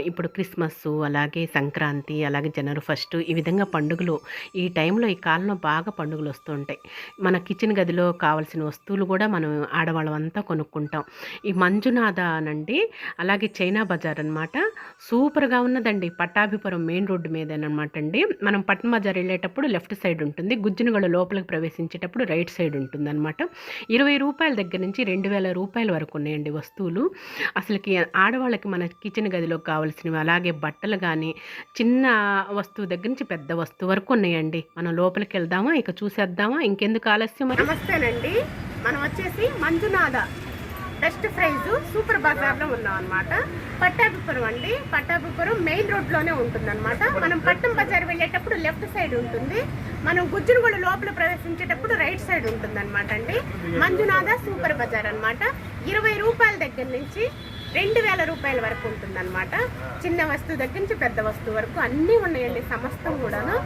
ఇప్పుడు క్రిస్మస్ అలాగే సంక్రాంతి అలాగే జనవరి ఫస్ట్ ఈ విధంగా పండుగలు ఈ టైంలో ఈ కాలంలో బాగా పండుగలు వస్తుంటాయి మన కిచెన్ గదిలో కావాల్సిన వస్తువులు కూడా మనం ఆడవాళ్ళమంతా కొనుక్కుంటాం. ఈ మంజునాథ అనండి అలాగే చైనా బజార్ అనమాట సూపర్గా ఉన్నదండి. పట్టాభిపురం మెయిన్ రోడ్డు మీద అనమాట అండి. మనం పట్నం బజార్ వెళ్ళేటప్పుడు లెఫ్ట్ సైడ్ ఉంటుంది. గుజ్జునగడ లోపలికి ప్రవేశించేటప్పుడు రైట్ సైడ్ ఉంటుంది అనమాట ఇరవై రూపాయల దగ్గర నుంచి రెండు వేల రూపాయల వరకు ఉన్నాయండి వస్తువులు. అసలుకి ఆడవాళ్ళకి మన కిచెన్ గదిలో కావాల్సినవి. అలాగే బట్టలు కానీ చిన్న వస్తువు దగ్గర నుంచి పెద్ద వస్తువు వరకు ఉన్నాయండి. మనం లోపలికి వెళ్దామా? ఇక చూసేద్దామా? ఇంకెందుకు ఆలస్యం నమస్తేనండి. మనం వచ్చేసి మంజునాథ బెస్ట్ ప్రైజ్ సూపర్ బజార్లో ఉన్నాం అనమాట పట్టాభిపురం అండి. పట్టాభిపురం మెయిన్ రోడ్లోనే ఉంటుంది అనమాట మనం పట్టం బజార్ వెళ్ళేటప్పుడు లెఫ్ట్ సైడ్ ఉంటుంది. మనం గుజ్జునగూడ లోపల ప్రవేశించేటప్పుడు రైట్ సైడ్ ఉంటుంది అనమాట అండి. మంజునాథ సూపర్ బజార్ అనమాట ఇరవై రూపాయల దగ్గర నుంచి రెండు వేల రూపాయల వరకు ఉంటుందన్నమాట. చిన్న వస్తువు దగ్గర నుంచి పెద్ద వస్తువు వరకు అన్నీ ఉన్నాయండి సమస్తం కూడాను.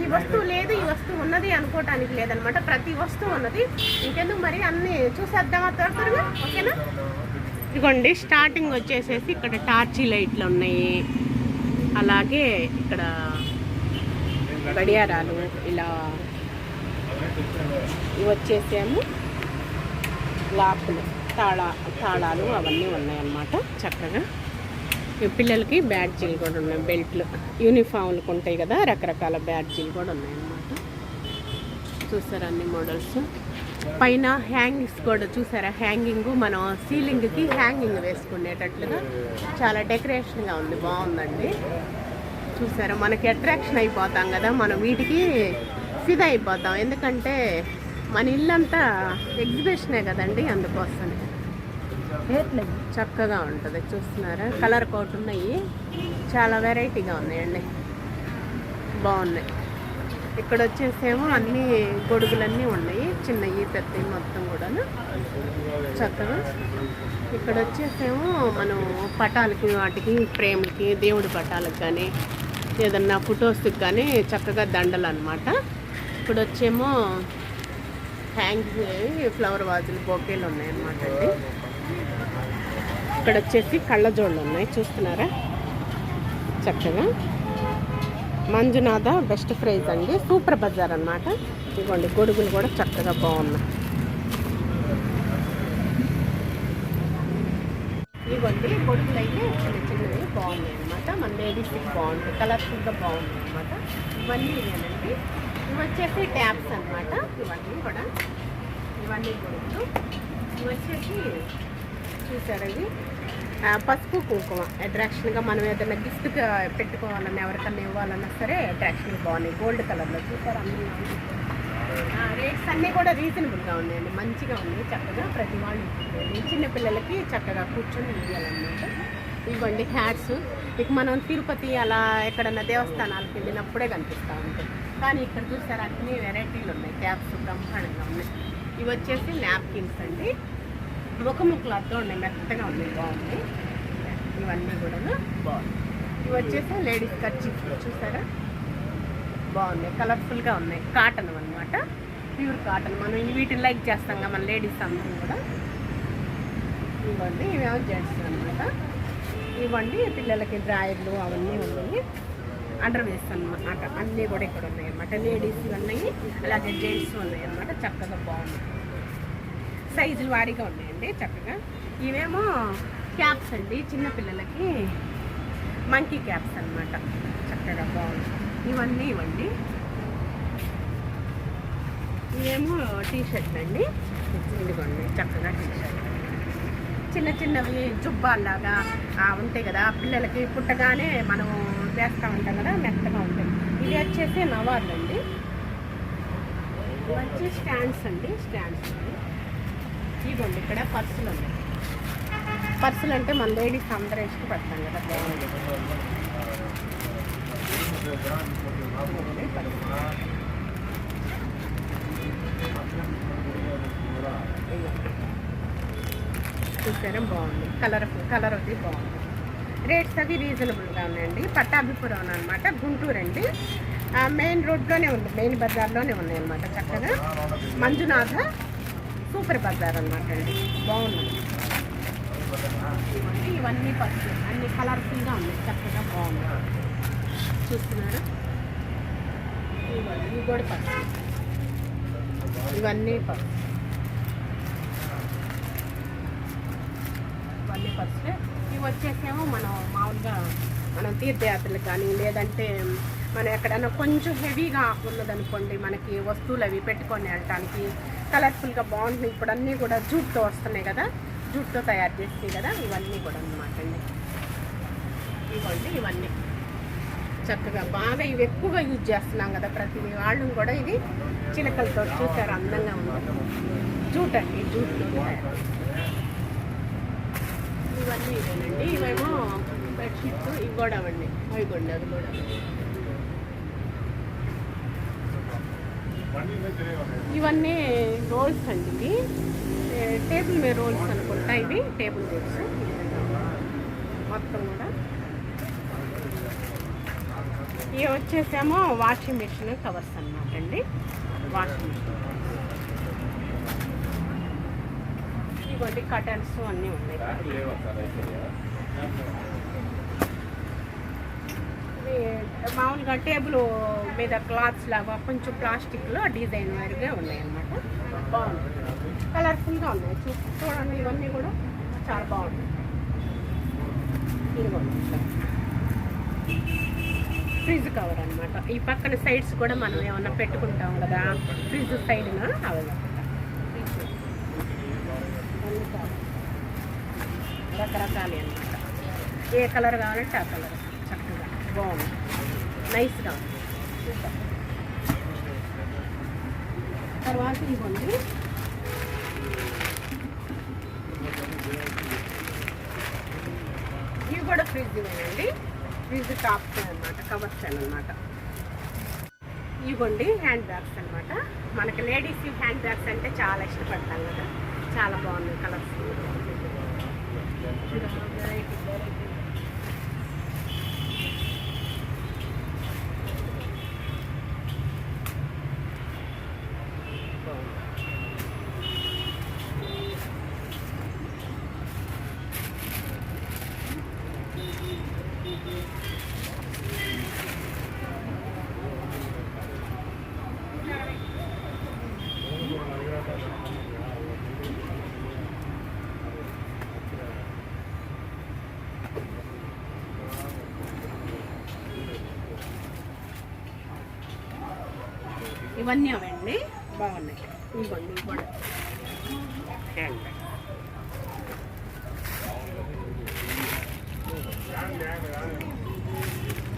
ఈ వస్తువు లేదు ఈ వస్తువు ఉన్నది అనుకోవటానికి లేదనమాట ప్రతి వస్తువు ఉన్నది. ఇంకెందుకు మరి అన్ని చూసేద్దామా? త్వర త్వరగా ఓకేనా? ఇదిగోండి స్టార్టింగ్ వచ్చేసేసి ఇక్కడ టార్చి లైట్లు ఉన్నాయి. అలాగే ఇక్కడ గడియారాలు ఇలా ఇవి వచ్చేసేమో. లాక్లు. తాళా తాళాలు అవన్నీ ఉన్నాయన్నమాట చక్కగా. పిల్లలకి బ్యాడ్జీలు కూడా ఉన్నాయి బెల్ట్లు. యూనిఫామ్లు ఉంటాయి కదా రకరకాల బ్యాడ్జీలు కూడా ఉన్నాయన్నమాట. చూసారా అన్ని మోడల్స్? పైన హ్యాంగింగ్స్ కూడా చూసారా? హ్యాంగింగ్ మనం సీలింగ్కి హ్యాంగింగ్ వేసుకునేటట్లుగా చాలా డెకరేషన్గా ఉంది బాగుందండి. చూసారా? మనకి అట్రాక్షన్ అయిపోతాం కదా మనం వీటికి ఫిదా అయిపోతాం. ఎందుకంటే మన ఇల్లంతా ఎగ్జిబిషనే కదండి అందుకోసం చక్కగా ఉంటుంది చూస్తున్నారా? కలర్ కోట్ ఉన్నాయి. చాలా వెరైటీగా ఉన్నాయండి. బాగున్నాయి. ఇక్కడ వచ్చేసేమో అన్ని గొడుగులన్నీ ఉన్నాయి. చిన్నవి పెద్దవి మొత్తం కూడాను. చక్కగా. ఇక్కడ వచ్చేసేమో మనం పటాలకి వాటికి ఫ్రేమ్కి దేవుడి పటాలకు కానీ ఏదన్నా ఫొటోస్కి కానీ చక్కగా దండలు అనమాట ఇక్కడ వచ్చేమో హ్యాంగ్ ఫ్లవర్ వాజులు బొకేలు ఉన్నాయన్నమాట అండి. ఇక్కడ వచ్చేసి కళ్ళజోళ్ళు ఉన్నాయి చూస్తున్నారా? చక్కగా. మంజునాథ బెస్ట్ ప్రైజ్ అండి. సూపర్ బజార్ అన్నమాట. ఇదిగోండి గొడుగులు కూడా చక్కగా బాగున్నాయి. ఇవ్వండి గొడుగులు అయితే చిన్న చిన్నవి బాగున్నాయి అనమాట మన లేడీస్కి బాగుంటాయి కలర్ఫుల్గా బాగుంది అనమాట ఇవన్నీ ఇవేనండి. ఇవి వచ్చేసి ట్యాప్స్ అన్నమాట. ఇవన్నీ కూడా. ఇవన్నీ గొడుగులు. ఇవి వచ్చేసి చూసారండి పసుపు కుంకుమ. అట్రాక్షన్గా మనం ఏదైనా గిఫ్ట్గా పెట్టుకోవాలన్నా ఎవరికన్నా ఇవ్వాలన్నా సరే అట్రాక్షన్ బాగున్నాయి. గోల్డ్ కలర్లో చూసారు? అన్నీ రేట్స్ అన్నీ కూడా రీజనబుల్గా ఉన్నాయండి. మంచిగా ఉన్నాయి. చక్కగా ప్రతి వాళ్ళు చిన్న పిల్లలకి చక్కగా కూర్చొని ఇవ్వాలన్నమాట. ఇవ్వండి హ్యాట్స్ ఇక మనం తిరుపతి అలా ఎక్కడన్నా దేవస్థానాలకు వెళ్ళినప్పుడే కనిపిస్తూ ఉంటాయి. కానీ ఇక్కడ చూసారా? అన్ని వెరైటీలు ఉన్నాయి. క్యాప్స్ బ్రహ్మాండంగా ఉన్నాయి. ఇవి వచ్చేసి నాప్కిన్స్ అండి. ముఖము క్లాత్లో ఉన్నాయి మెత్తగా ఉన్నాయి బాగుంది. ఇవన్నీ కూడా బాగుంది. ఇవి వచ్చేసి లేడీస్ ఖర్చు చూసారా? బాగున్నాయి కలర్ఫుల్గా ఉన్నాయి. కాటన్ అన్నమాట. Pure cotton. మనం వీటిని లైక్ చేస్తాం కదా మన లేడీస్ అందరం కూడా. ఇవ్వండి ఇవేమో జెంట్స్ అనమాట ఇవ్వండి పిల్లలకి డ్రాయర్లు అవన్నీ ఉన్నాయి. అండర్ వేస్ అన్నమాట. అన్నీ కూడా ఇక్కడ ఉన్నాయి అన్నమాట లేడీస్ ఉన్నాయి అలాగే జెంట్స్ ఉన్నాయి అన్నమాట. చక్కగా బాగున్నాయి సైజులు వారీగా ఉన్నాయండి చక్కగా. ఇవేమో క్యాప్స్ అండి చిన్నపిల్లలకి మంకీ క్యాప్స్ అన్నమాట. చక్కగా బాగుంది. ఇవన్నీ ఇవ్వండి. ఇవేమో టీ షర్ట్ అండి. ఇదిగోండి చక్కగా టీ షర్ట్ చిన్న చిన్నవి జుబ్బాల్లాగా ఉంటాయి కదా పిల్లలకి పుట్టగానే మనం వేస్తూ ఉంటాం కదా మెత్తగా ఉంటాయి. ఇవి వచ్చేసి నవార్లు అండి ఇవి వచ్చి స్టాండ్స్ అండి స్టాండ్స్ అండి. ఇదిగోండి ఇక్కడ పర్సులు ఉన్నాయి. పర్సులు అంటే మన లేడీస్ అందరూ ఇష్టపడతాం కదా బాగుంది. చూసారా బాగుంది. కలర్ కలర్ అది బాగుంది. రేట్స్ అవి రీజనబుల్గా ఉన్నాయండి. పట్టాభిపురం అనమాట గుంటూరు అండి. మెయిన్ రోడ్లోనే ఉంది మెయిన్ బజార్లోనే ఉన్నాయన్నమాట చక్కగా. మంజునాథ సూపర్ బజార్ అనమాట అండి. బాగున్నాయి ఇవన్నీ ఇవన్నీ పసుపు అన్ని కలర్ఫుల్గా ఉన్నాయి. చక్కగా బాగున్నాయి చూస్తున్నారా? ఇవన్నీ ఇవి కూడా పసుపు ఇవన్నీ పసుపు ఇవన్నీ పసుపే ఇవి వచ్చేసేమో మనం మామూలుగా మనం తీర్థయాత్రలు కానీ లేదంటే మనం ఎక్కడైనా కొంచెం హెవీగా ఉన్నదనుకోండి మనకి వస్తువులు అవి పెట్టుకొని వెళ్ళటానికి కలర్ఫుల్గా బాగుంటుంది. ఇప్పుడు అన్నీ కూడా జూట్తో వస్తున్నాయి కదా. జూట్తో తయారు చేస్తాయి కదా. ఇవన్నీ కూడా అనమాట అండి. ఇవ్వండి ఇవన్నీ. చక్కగా బాగా ఇవి ఎక్కువగా యూజ్ చేస్తున్నాం కదా ప్రతి వాళ్ళు కూడా ఇది చిలకలతో చూసారు అందంగా ఉంది. జూట్ అండి జూట్తో ఇవన్నీ ఇదేనండి. ఇవేమో బెడ్షీట్స్ ఇవి కూడా అవండి అవి కూడా అది కూడా ఇవన్నీ రోల్స్ అండి ఇవి. టేబుల్ మీద రోల్స్ అనుకుంటా ఇవి. టేబుల్ రోల్స్ మొత్తం కూడా. ఇవి వచ్చేసేమో వాషింగ్ మిషన్ కవర్స్ అన్నమాట అండి. Washing machine. ఇవ్వండి కటన్స్ అన్నీ ఉన్నాయి. మామూలుగా టేబుల్ మీద క్లాత్స్ లాగా కొంచెం ప్లాస్టిక్లో డిజైన్ వారిగా ఉన్నాయి అన్నమాట బాగుంది కలర్ఫుల్గా ఉన్నాయి. చూ చూడండి ఇవన్నీ కూడా చాలా బాగుంటాయి ఫ్రిడ్జ్ కవర్ అన్నమాట. ఈ పక్కన సైడ్స్ కూడా మనం ఏమన్నా పెట్టుకుంటాం కదా ఫ్రిడ్జ్ సైడ్న అవైలబుల్ రకరకాలు అన్నమాట. ఏ కలర్ కావాలంటే ఆ కలర్. బాగుంది నైస్గా తర్వాత ఇవ్వండి. ఇవి కూడా ఫ్రిడ్జ్ ఇవేనండి ఫ్రిడ్జ్ టాప్స్ అనమాట కవర్స్ అనమాట ఇవ్వండి హ్యాండ్ బ్యాగ్స్ అనమాట మనకి లేడీస్ హ్యాండ్ బ్యాగ్స్ అంటే చాలా ఇష్టపడతాం కదా. చాలా బాగున్నాయి కలర్స్. ఇవన్నీ అవండి. బాగున్నాయి. ఇవ్వండి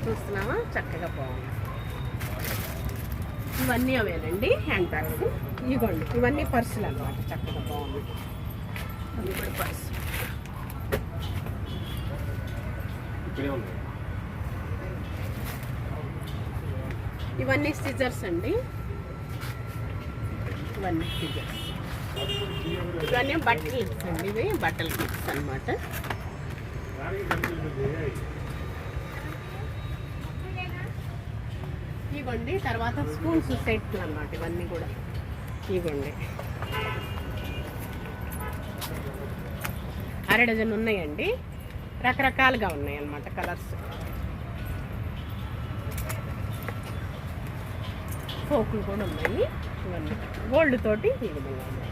చూస్తున్నావా? చక్కగా బాగుంది. ఇవన్నీ అవేనండి హ్యాండ్ బ్యాగ్స్ ఇవ్వండి. ఇవన్నీ పర్సులు అనమాట చక్కగా బాగుంది. కూడా పర్సు. ఇవన్నీ సిజర్స్ అండి. ఇవన్నీ సిజర్స్ ఇవన్నీ అండి ఇవి బట్టల కిట్స్ అనమాట ఇవ్వండి తర్వాత స్పూన్స్ సెట్లు అన్నమాట ఇవన్నీ కూడా. ఇవ్వండి. అర డజన్ ఉన్నాయండి. రకరకాలుగా ఉన్నాయి అన్నమాట కలర్స్. ఫోకులు కూడా ఉన్నాయి. ఇవన్నీ. గోల్డ్ తోటి ఈ విధంగా ఉన్నాయి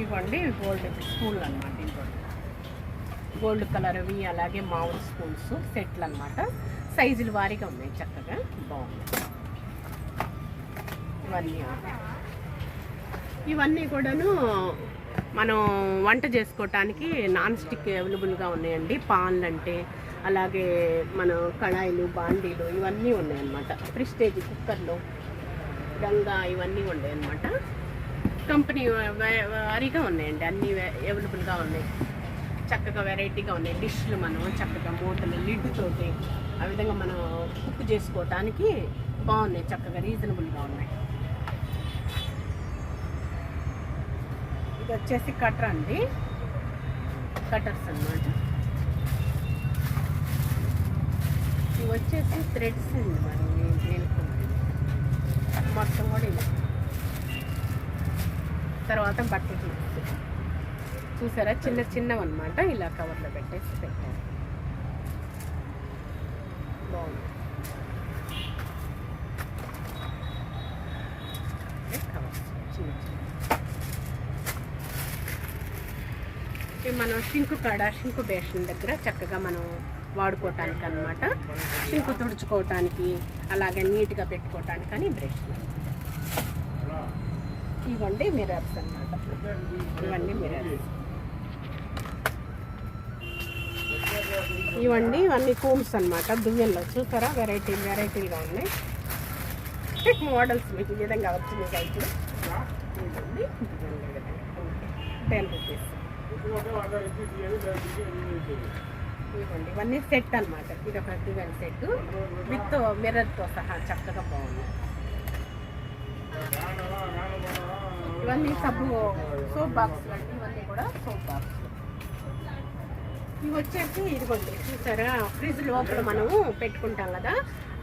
ఇవ్వండి గోల్డ్ స్పూన్లు అనమాట ఇవ్వండి గోల్డ్ కలర్వి అలాగే మామూలు స్పూన్స్ సెట్లు అనమాట సైజులు వారీగా ఉన్నాయి చక్కగా. బాగున్నాయి. ఇవన్నీ ఇవన్నీ కూడాను మనం వంట చేసుకోవటానికి నాన్ స్టిక్ అవైలబుల్గా ఉన్నాయండి. పాన్లు అంటే అలాగే మన కళాయిలు బాండీలు ఇవన్నీ ఉన్నాయన్నమాట. ప్రిస్టేజ్ కుక్కర్లు గంగా ఇవన్నీ ఉన్నాయి అన్నమాట కంపెనీ వారీగా ఉన్నాయండి. అన్నీ అవైలబుల్గా ఉన్నాయి. చక్కగా వెరైటీగా ఉన్నాయి. డిష్లు మనం చక్కగా మూతలు లిడ్డుతోటి ఆ విధంగా మనం కుక్ చేసుకోవటానికి బాగున్నాయి. చక్కగా రీజనబుల్గా ఉన్నాయి. ఇది వచ్చేసి కటర్ అండి. కటర్స్ అన్నమాట. వచ్చేసి థ్రెడ్స్ అండి మరి నేను మొత్తం కూడా ఇవి. తర్వాత బట్టలు క్లిప్స్ చూసారా? చిన్న చిన్నవి అనమాట ఇలా కవర్లో పెట్టేసి పెట్టారు. బాగుంది. మనం షింకు కాడ షింకు బేషన్ దగ్గర చక్కగా మనం వాడుకోవటానికి అనమాట షింకు తుడుచుకోవటానికి అలాగే నీట్గా పెట్టుకోవటానికి అని బ్రష్. ఇవ్వండి మిరర్స్ అన్నమాట. ఇవ్వండి మిరర్స్ ఇవ్వండి ఇవన్నీ కూమ్స్ అన్నమాట దువ్వెల్లో. చూసారా? వెరైటీ వెరైటీగా ఉన్నాయి. మోడల్స్ మీకు ఈ విధంగా వచ్చింది కదా ఇప్పుడు. ఇవ్వండి టెన్ రూపీస్ ఇవ్వండి. ఇవన్నీ సెట్ అన్నమాట. ఇది ఒక డివైన్ సెట్ విత్ మిర్రర్తో సహా చక్కగా బాగుంది. ఇవన్నీ సబ్బు సోప్ బాక్స్ లాంటి ఇవన్నీ కూడా సోప్ బాక్స్ ఇవి వచ్చేసి ఇదిగోండి. చూసారా? ఫ్రిడ్జ్ లోపల మనము పెట్టుకుంటాం కదా?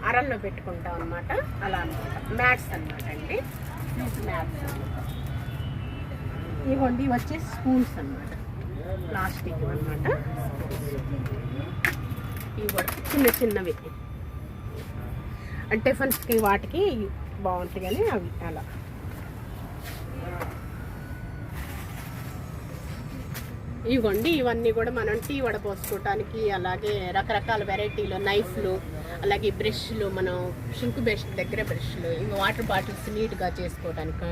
అరల్లో పెట్టుకుంటాం అనమాట అలా అనమాట మ్యాట్స్ అనమాట అండి. ఫ్రిడ్జ్ మ్యాట్స్ ఇవ్వండి ఇవి వచ్చేసి స్పూన్స్ అనమాట ప్లాస్టిక్ అనమాట ఇవి కూడా చిన్న చిన్నవి. అంటే టిఫిన్స్కి వాటికి బాగుంటాయి కానీ అవి అలా. ఇవ్వండి ఇవన్నీ కూడా మనం టీ వడపోసుకోవటానికి అలాగే రకరకాల వెరైటీలు నైఫ్లు అలాగే బ్రష్లు మనం షింకు బ్రష్ దగ్గర బ్రష్లు ఇవి వాటర్ బాటిల్స్ నీట్గా చేసుకోవడానికి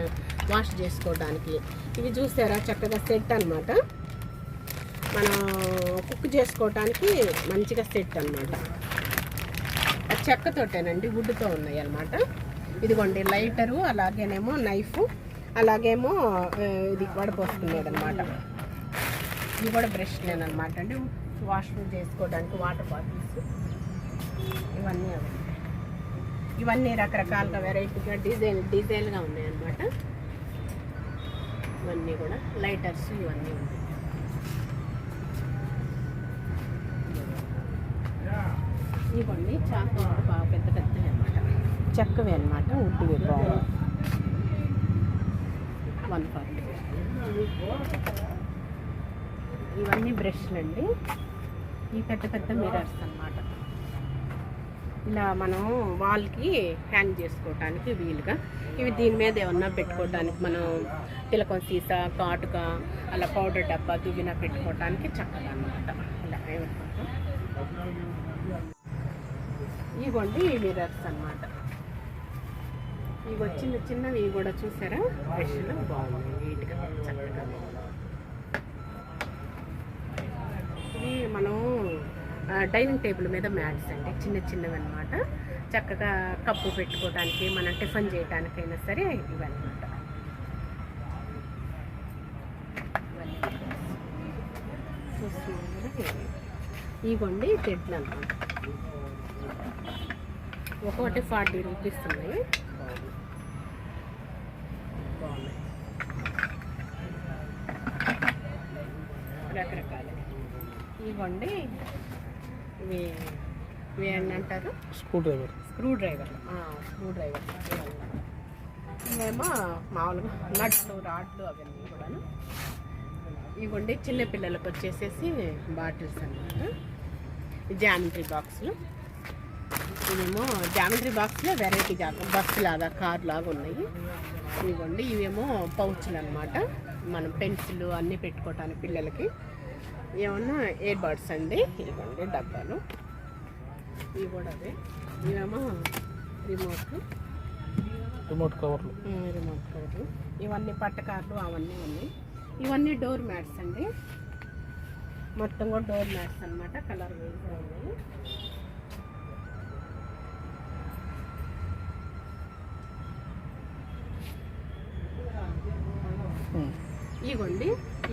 వాష్ చేసుకోవడానికి ఇవి చూసారా? చక్కగా సెట్ అనమాట మనం కుక్ చేసుకోవటానికి మంచిగా సెట్ అన్నమాట. చెక్కతోటేనండి వుడ్తో ఉన్నాయి అనమాట ఇదిగోండి లైటరు అలాగేనేమో నైఫ్ అలాగేమో ఇది వడపోసుకునేది అనమాట ఇది కూడా బ్రష్ లేనమాట అండి. వాష్రూమ్ చేసుకోవడానికి వాటర్ బాటిల్స్ ఇవన్నీ ఇవన్నీ రకరకాలుగా వెరైటీగా డిజైన్ డిజైన్గా ఉన్నాయన్నమాట. ఇవన్నీ కూడా లైటర్స్ ఇవన్నీ ఉన్నాయి ఇవన్నీ చాకు బాగా పెద్ద పెద్దవి అనమాట చెక్కవి అనమాట ఉడ్డువి బాగుంది వన్ ఫార్టీ ఇవన్నీ బ్రష్లు అండి. ఈ పెద్ద పెద్ద మిరర్స్ అన్నమాట. ఇలా మనం వాల్కి హ్యాంగ్ చేసుకోవటానికి వీలుగా. ఇవి దీని మీద ఏమన్నా పెట్టుకోవటానికి మనం తిలకం సీసా కాటుక అలా పౌడర్ డబ్బా దువ్విన పెట్టుకోవటానికి చక్కగా అనమాట ఇలా ఏమనుకుంటాం? ఇవ్వండి ఈ మిరర్స్ అన్నమాట. ఇవి చిన్న చిన్నవి కూడా చూసారా? బ్రష్లు బాగున్నాయి నీట్గా చక్కగా. ఇవి మనం డైనింగ్ టేబుల్ మీద మ్యాట్స్ అండి. చిన్న చిన్నవి అనమాట చక్కగా కప్పు పెట్టుకోవడానికి మనం టిఫిన్ చేయడానికైనా సరే ఇవన్నమాట. ఇవ్వండి తెడ్లు అనమాట ఒక్కొక్కటి ఫార్టీ రూపీస్ ఉన్నాయి. బాగున్నాయి రకరకాల. ఇవ్వండి. ఇవి ఇవి ఏంటంటారు screwdriver. Screwdriver. Screwdriver. ఇవేమో మామూలుగా నట్లు రాడ్లు అవన్నీ కూడాను. ఇవ్వండి. చిన్న పిల్లలకు వచ్చేసేసి బాటిల్స్ అన్నమాట. జామెట్రీ బాక్సులు. ఇవేమో జామెట్రీ బాక్స్లో వెరైటీ కాక బస్సు లాగా కార్ లాగా ఉన్నాయి. ఇవ్వండి. ఇవేమో పౌచ్లు అనమాట మనం పెన్సిల్ అన్నీ పెట్టుకోవటానికి పిల్లలకి. ఏమన్నా ఇయర్ బడ్స్ అండి. ఇవ్వండి డబ్బాలు. ఇవి కూడా అదే ఇవేమో రిమోట్ రిమోట్ కవర్లు రిమోట్ కవర్లు ఇవన్నీ పట్టకార్లు అవన్నీ ఉన్నాయి. ఇవన్నీ డోర్ మ్యాట్స్ అండి. మొత్తం కూడా డోర్ మ్యాట్స్ అన్నమాట. కలర్ వేసి ఉన్నాయి.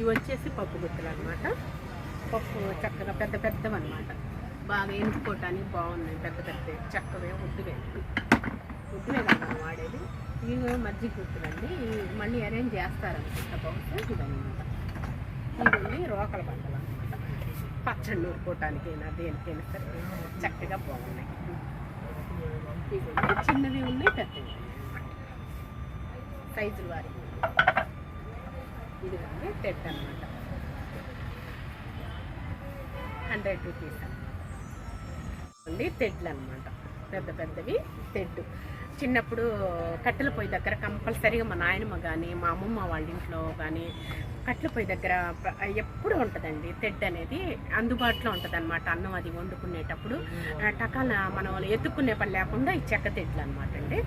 ఇవి వచ్చేసి పప్పు గుత్తులు అనమాట పప్పు చక్కగా పెద్ద పెద్దవి అనమాట బాగా ఎనుక్కోవటానికి బాగున్నాయి పెద్ద పెద్ద చక్కవే ఉడ్డువే ఉడ్డువే కదా వాడేది. ఇవి మజ్జిగ గుత్తులండి ఇవి మళ్ళీ అరేంజ్ చేస్తారనమాట బహుశా ఇదన్నమాట ఇవన్నీ రోకల బండలు అనమాట పచ్చడి నూరుకోవటానికైనా దేనికైనా సరే చక్కగా బాగున్నాయి. ఇవి చిన్నవి ఉన్నాయి పెద్దవి ఉన్నాయి సైజుల వారి ఇదిగోండి టెట్ అనమాట హండ్రెడ్ రూపీస్. అండి తెడ్లు అనమాట పెద్ద పెద్దవి తెడ్డు చిన్నప్పుడు కట్టెల పొయ్యి దగ్గర కంపల్సరీగా మా నాయనమ్మ కానీ మా అమ్మమ్మ వాళ్ళ ఇంట్లో కానీ కట్టెల పొయ్యి దగ్గర ఎప్పుడు ఉంటుందండి తెడ్డు అనేది. అందుబాటులో ఉంటుంది అనమాట అన్నం అది వండుకునేటప్పుడు. టకాల మనం ఎత్తుక్కునే పని లేకుండా ఈ చెక్క తెడ్లు అనమాట అండి.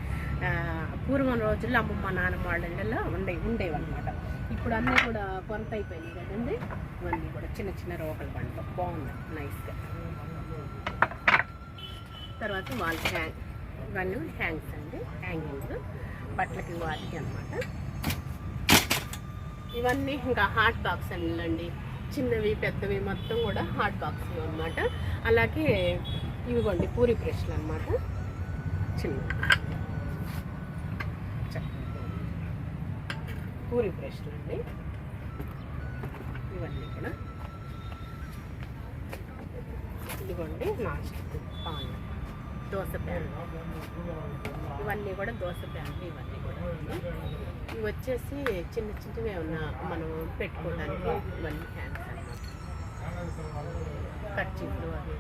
పూర్వం రోజుల్లో అమ్మమ్మ నాన్నమ్మ వాళ్ళ ఇళ్ళలో ఉండే ఉండేవి అనమాట ఇప్పుడు అన్నీ కూడా కొంత అయిపోయినాయి కదండి. ఇవన్నీ కూడా చిన్న చిన్న రోకలు పండుగ బాగుంది నైస్గా తర్వాత వాల్ హ్యాంగ్ ఇవన్నీ హ్యాంగ్స్ అండి. హ్యాంగింగ్ బట్టలకి వాటికి అనమాట ఇవన్నీ ఇంకా హాట్ బాక్స్ అండి. చిన్నవి పెద్దవి మొత్తం కూడా హాట్ బాక్స్ అనమాట అలాగే ఇవిగోండి పూరి బ్రష్లు అనమాట చిన్న పూరి బ్రష్లు అండి. ఇవన్నీ ఇక్కడ. ఇదిగోండి నాస్టిక్ పాన్. దోశ ప్యాన్. ఇవన్నీ కూడా దోశ ప్యాన్లు ఇవన్నీ కూడా ఇవి వచ్చేసి చిన్న చిన్నవి ఏమన్నా మనం పెట్టుకోవడానికి ఇవన్నీ ప్యాన్స్ అన్నమాట. కర్చీఫ్లు అవి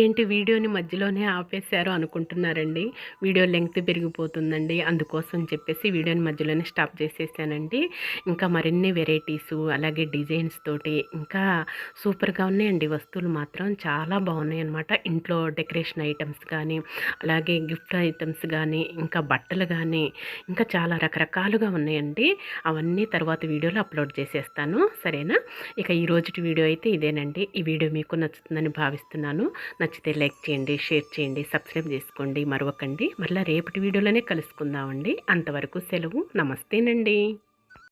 ఏంటి వీడియోని మధ్యలోనే ఆపేశారు అనుకుంటున్నారండి. వీడియో లెంగ్త్ పెరిగిపోతుందండి. అందుకోసం చెప్పేసి వీడియోని మధ్యలోనే స్టాప్ చేసేసానండి. ఇంకా మరిన్ని వెరైటీస్ అలాగే డిజైన్స్ తోటి ఇంకా సూపర్గా ఉన్నాయండి. వస్తువులు మాత్రం చాలా బాగున్నాయి అనమాట ఇంట్లో డెకరేషన్ ఐటమ్స్ కానీ అలాగే గిఫ్ట్ ఐటమ్స్ కానీ ఇంకా బట్టలు కానీ ఇంకా చాలా రకరకాలుగా ఉన్నాయండి. అవన్నీ తర్వాత వీడియోలో అప్లోడ్ చేసేస్తాను. సరేనా? ఇక ఈ రోజుటి వీడియో అయితే ఇదేనండి. ఈ వీడియో మీకు నచ్చుతుందని భావిస్తున్నాను. నచ్చితే లైక్ చేయండి షేర్ చేయండి సబ్స్క్రైబ్ చేసుకోండి మరొకండి. మళ్ళీ రేపటి వీడియోలోనే కలుసుకుందామండి. అంతవరకు సెలవు. నమస్తేనండి.